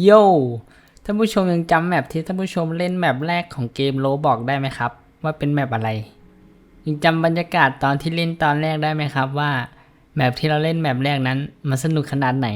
โยท่านผู้ชมยังจำแมปที่ท่านผู้ชมเล่นแมปแรกของเกมโลบอกได้ไหมครับ ว่าเป็นแมปอะไร ยังจำบรรยากาศตอนที่เล่นตอนแรกได้ไหมครับว่าแมปที่เราเล่นแมปแรกนั้นมันสนุกขนาดไหน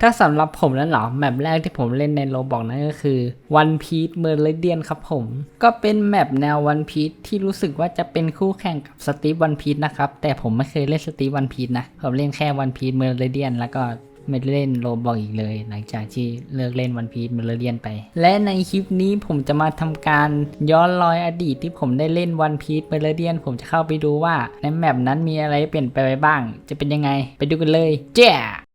ถ้าสำหรับผมแล้วเหรอแมปแรกที่ผมเล่นในโลบอกนั้นก็คือ One Piece Meridian ครับผม ก็เป็นแมปแนว One Piece ที่รู้สึกว่าจะเป็นคู่แข่งกับสตีฟ One Piece นะครับ แต่ผมไม่เคยเล่นสตีฟ One Piece นะ ผมเล่นแค่ One Piece Meridian แล้วก็ ไม่ได้เล่นโลบอกอีกเลย หลังจากที่เลิกเล่น One Piece Meridian ไป และในคลิปนี้ผมจะมาทำการย้อนรอยอดีตที่ผมได้เล่น One Piece Meridian ผมจะเข้าไปดูว่าในแมปนั้นมีอะไรเปลี่ยนไปบ้าง จะเป็นยังไงไปดูกันเลยเจ้า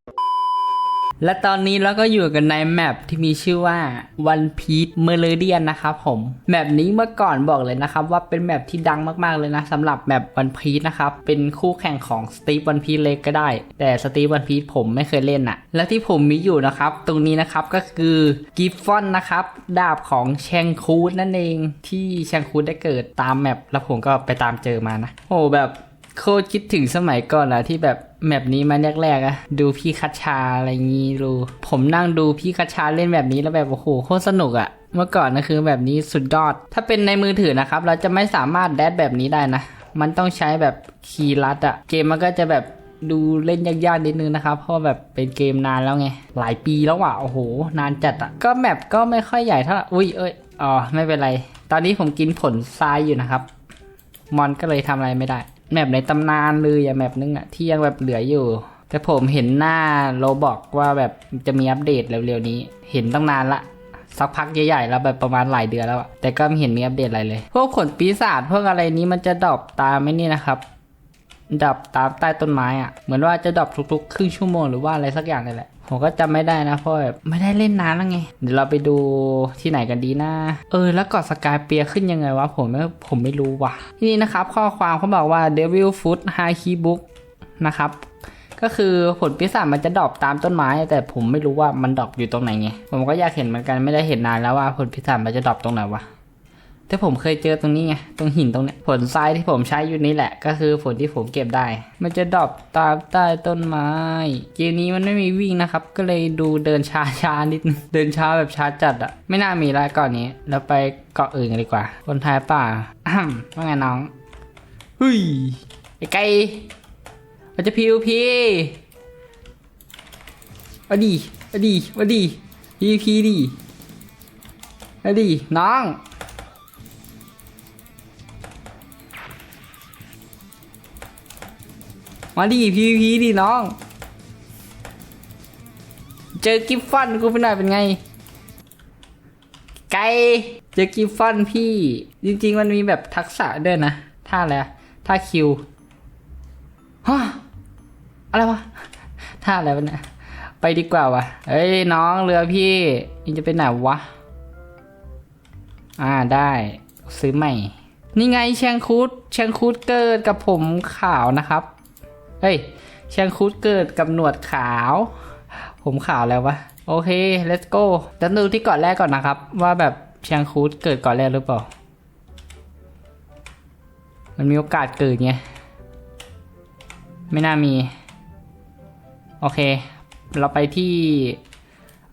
และตอนนี้เราก็อยู่กันในแมปที่มีชื่อว่า One Piece Meridian นะครับผมแมปนี้เมื่อก่อนบอกเลยนะครับ ว่าเป็นแมปที่ดังมากๆเลยนะสำหรับแมป One Piece นะครับ เป็นคู่แข่งของ Steve One Piece เล็กก็ได้ แต่ Steve One Piece ผมไม่เคยเล่นอะและที่ผมมีอยู่นะครับ ตรงนี้นะครับก็คือกิฟฟอนนะครับ ดาบของแชงคูดนั่นเองที่แชงคูดได้เกิดตามแมปแล้วผมก็ไปตามเจอมานะโอ้แบบโคตรคิดถึงสมัยก่อนอะที่แบบ แมปนี้มาแรกๆอะดูพี่คัชชาอะไรงี้ดูผมนั่งดูพี่คัชชาเล่นแบบนี้แล้วแบบโอ้โหโคตรสนุกอะเมื่อก่อนนะคือแบบนี้สุดยอด ถ้าเป็นในมือถือนะครับ เราจะไม่สามารถแดดแบบนี้ได้นะ มันต้องใช้แบบคีย์ลัดอะเกมมันก็จะแบบดูเล่นยากๆนิดนึงนะครับ เพราะแบบเป็นเกมนานแล้วไง หลายปีแล้วอะโอ้โห นานจัดอะก็แมปก็ไม่ค่อยใหญ่เท่าอุ้ยเอ้ยอ๋อไม่เป็นไร ตอนนี้ผมกินผลทรายอยู่นะครับ มอนก็เลยทำอะไรไม่ได้ แมปในตำนานเลยอะแมปนึงอะที่ยังแบบเหลืออยู่ แต่ผมเห็นหน้าโรบอกว่าแบบจะมีอัปเดตเร็วๆนี้ เห็นตั้งนานละสักพักใหญ่ๆแล้วแบบประมาณหลายเดือนแล้วอะแต่ก็ไม่เห็นมีอัปเดตอะไรเลย พวกผลปีศาจพวกอะไรนี้มันจะดรอปตามไม่นี่นะครับดรอปตามใต้ต้นไม้อะเหมือนว่าจะดรอปทุกๆ ครึ่งชั่วโมงหรือว่าอะไรสักอย่างนี่แหละ ผมก็จำไม่ได้นะเพราะแบบไม่ได้เล่นนานแล้วไง เดี๋ยวเราไปดูที่ไหนกันดีนะ เออ แล้วเกาะสกายเปียขึ้นยังไงวะผมไม่ผมไม่รู้ว่ะ ที่นี่นะครับ ข้อความเขาบอกว่า Devil Food High Key Book นะครับก็คือผลปีศาจมันจะดรอปตามต้นไม้ แต่ผมไม่รู้ว่ามันดรอปอยู่ตรงไหนไง ผมก็อยากเห็นเหมือนกันไม่ได้เห็นนานแล้วว่าผลปีศาจมันจะดรอปตรงไหนวะ แต่ผมเคยเจอตรงนี้ไง ตรงหินตรงเนี้ยผลทรายที่ผมใช้อยู่นี่แหละ ก็คือผลที่ผมเก็บได้ มันจะดรอปตามใต้ต้นไม้เกมนี้มันไม่มีวิ่งนะครับ ก็เลยดูเดินช้าช้านิดนึงเดินช้าแบบช้าจัดอะไม่น่ามีแล้วก่อนนี้เราไปเกาะอื่นกันดีกว่า คนไทยป่าว่าไงน้องเฮ้ยไอ้ไก่มันจะพิวพีมาดีมาดีมาดีพีพีดีมาดีน้อง มาดิพีพีดิน้อง เจอกิฟฟันกูเป็นหน่อยเป็นไง ไกลเจอกิฟฟันพี่ จริง ๆ มันมีแบบทักษะด้วยนะ ท่าอะไรท่าคิวฮะอะไรวะ ท่าอะไรวะเนี่ยไปดีกว่าวะเฮ้ยน้องเรือพี่ยังจะไปไหนวะ อ่าได้ซื้อใหม่ นี่ไงแชงคูดแชงคูดเกิดกับผมขาวนะครับ เฮ้ยแชงคูดเกิดกับหนวดขาว ผมขาวแล้ววะ โอเค let's go จะดูที่เกาะแรกก่อนนะครับ ว่าแบบแชงคูดเกิดเกาะแรกหรือเปล่า มันมีโอกาสเกิดไง ไม่น่ามี โอเค เราไปที่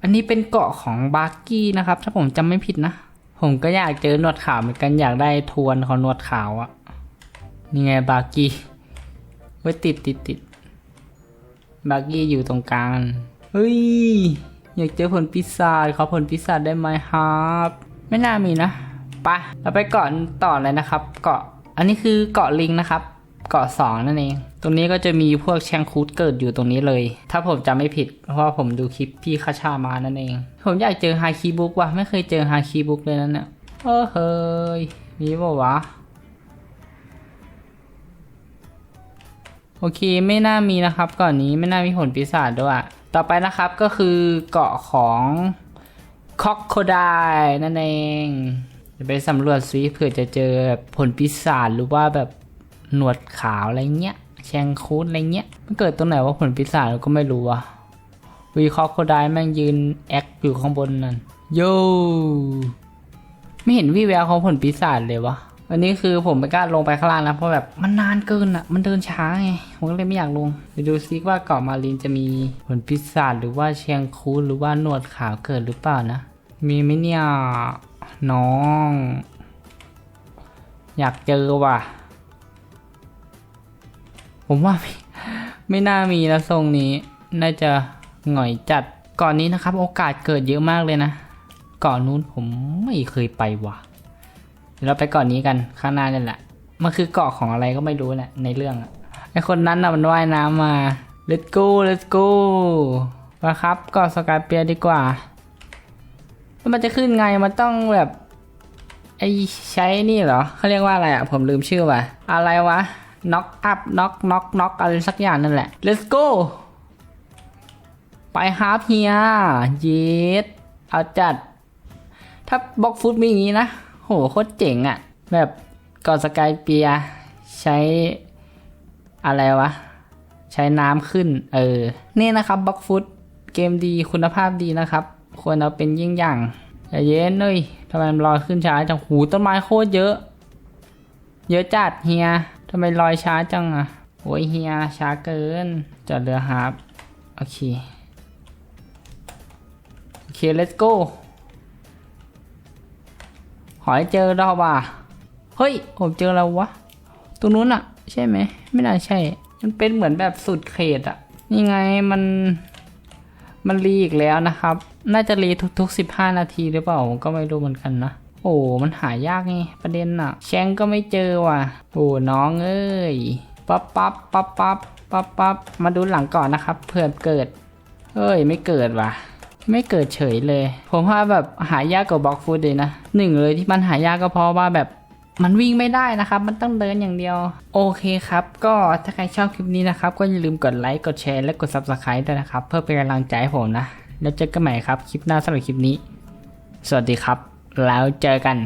อันนี้เป็นเกาะของบาร์กี้นะครับ ถ้าผมจำไม่ผิดนะ ผมก็อยากเจอหนวดขาวเหมือนกันอยากได้ทวนของหนวดขาวอะนี่ไงบาร์กี้ เว้ยติดติดติดบักกี้อยู่ตรงกลางเฮ้ย อยากเจอผลปีศาจขอผลปีศาจได้ไหมครับไม่น่ามีนะปะเราไปเกาะต่อเลยนะครับ เกาะอันนี้คือเกาะลิงนะครับ เกาะสองนั่นเอง ตรงนี้ก็จะมีพวกแชงคูดเกิดอยู่ตรงนี้เลย ถ้าผมจำไม่ผิด เพราะว่าผมดูคลิปพี่คาชามานั่นเอง ผมอยากเจอฮาคีบุ๊กว่ะไม่เคยเจอฮาคีบุ๊กเลยนั่นเนี่ยเออเฮ้ยมีป่าวะ โอเคไม่น่ามีนะครับก่อนนี้ไม่น่ามีผลปีศาจด้วยต่อไปนะครับก็คือเกาะของคอกโคไดนั่นเองจะไปสำรวจซิเผื่อจะเจอผลปีศาจหรือว่าแบบหนวดขาวอะไรเงี้ยแชงคูดอะไรเงี้ยมันเกิดตรงไหนว่าผลปีศาจเราก็ไม่รู้อะวีคอกโคไดแม่งยืนแอคอยู่ข้างบนนั่นโยไม่เห็นวี่แววของผลปีศาจเลยวะ วันนี้คือผมไม่กล้าลงไปข้างล่างนะเพราะแบบมันนานเกินอะ มันเดินช้าไง ผมก็เลยไม่อยากลงไปดูซิว่าเกาะมาลินจะมีผลพิศาจหรือว่าเชียงคูหรือว่าหนวดขาวเกิดหรือเปล่านะ มีไหมเนี่ยน้อง อยากเจอว่ะ ผมว่าไม่ไม่น่ามีนะทรงนี้ น่าจะหง่อยจัดก่อนนี้นะครับ โอกาสเกิดเยอะมากเลยนะก่อนนู้นผมไม่เคยไปว่ะ เดี๋ยวเราไปเก่อนนี้กันข้างหน้านี่แหละ มันคือเกาะของอะไรก็ไม่รู้แหละในเรื่องไอคนนั้นน่ะมันว่ายน้ำมา let's go let's go มาครับเกาะสกายเปียดีกว่า มันจะขึ้นไงมันต้องแบบไอใช้นี่เหรอเขาเรียกว่าอะไรอะ ผมลืมชื่อว่ะ อะไรวะ knock up knock knock knock อะไรสักอย่างนั่นแหละ let's go ไปฮาร์ปเฮียเยสเอาจัด ถ้าบล็อกฟุตมีอย่างนี้นะ โหโคตรเจ๋งอะ่ะ แบบก่อนสกายเปียใช้อะไรวะ ใช้น้ำขึ้น เออ นี่นะครับบล็อกฟุตเกมดีคุณภาพดีนะครับ ควรเอาเป็นยิ่งอย่างเย็นเลยทำไมลอยขึ้นช้าจังหูต้นไม้โคตรเยอะ เยอะจัดเฮียทำไมลอยช้าจังอะโอ้ยเฮียช้าเกินจอดเรือฮาร์ปโอเค โอเค let's go ขอให้เจอดอกว่ะเฮ้ย ผมเจอแล้ววะ ตรงนู้นอะใช่ไหม ไม่น่าใช่ มันเป็นเหมือนแบบสุดเขตอะนี่ไงมัน มันรีอีกแล้วนะครับ น่าจะรีทุกๆ 15 นาทีหรือเปล่าผมก็ไม่รู้เหมือนกันนะ โอ้ มันหายากไงประเด็นอะแชงก็ไม่เจอว่ะ โอ้น้องเอ้ย ปั๊บปั๊บปั๊บปั๊บปั๊บปั๊บมาดูหลังก่อนนะครับ เผื่อเกิดเฮ้ย ไม่เกิดว่ะ ไม่เกิดเฉยเลย ผมว่าแบบหายากกว่าบล็อกฟูดเลยนะหนึ่งเลยที่มันหายากก็เพราะว่าแบบมันวิ่งไม่ได้นะครับ มันต้องเดินอย่างเดียว โอเคครับ ก็ถ้าใครชอบคลิปนี้นะครับ ก็อย่าลืมกดไลค์ กดแชร์ และกด Subscribe ด้วยนะครับ เพื่อเป็นกำลังใจให้ผมนะ แล้วเจอกันใหม่ครับ คลิปหน้าสำหรับคลิปนี้ สวัสดีครับ แล้วเจอกัน